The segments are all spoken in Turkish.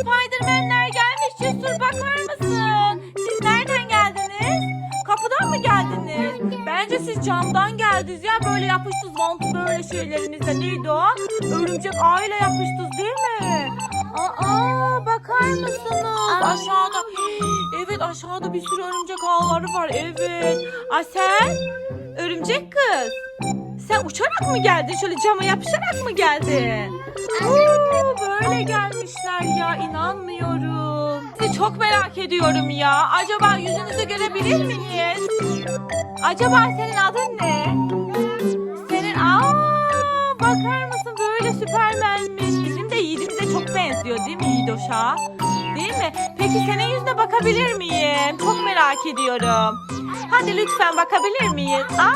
Spiderman'ler gelmiş. Cesur bakar mısın? Siz nereden geldiniz? Kapıdan mı geldiniz? Bence siz camdan geldiniz ya. Böyle yapıştınız mantı böyle şeylerinizle. Neydi o? Örümcek ağıyla yapıştınız değil mi? Aa bakar mısınız? Aşağıda. Evet aşağıda bir sürü örümcek ağları var. Evet. Aa sen? Örümcek kız. Sen uçarak mı geldin? Şöyle cama yapışarak mı geldin? Oo, gelmişler ya inanmıyorum. Sizi çok merak ediyorum ya. Acaba yüzünüzü görebilir miyiz? Acaba senin adın ne? Senin aa bakar mısın böyle süpermenmiş. Bizim de Yiğit'imize çok benziyor değil mi Yiğidoş'a? Değil mi? Peki senin yüzüne bakabilir miyim? Çok merak ediyorum. Hadi lütfen bakabilir miyiz? Aa,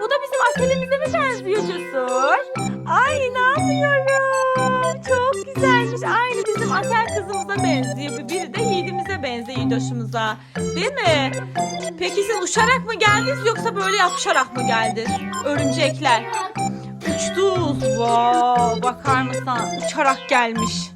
bu da bizim Asel'imize mi benziyor Cesur? Aynı bizim Asel kızımıza benziyor. Biri de Yiğit'imize benziyor Yiğidoş'umuza. Değil mi? Peki siz uçarak mı geldiniz yoksa böyle yapışarak mı geldiniz? Örümcekler. Uçtunuz. Wow, bakar mısın? Uçarak gelmiş.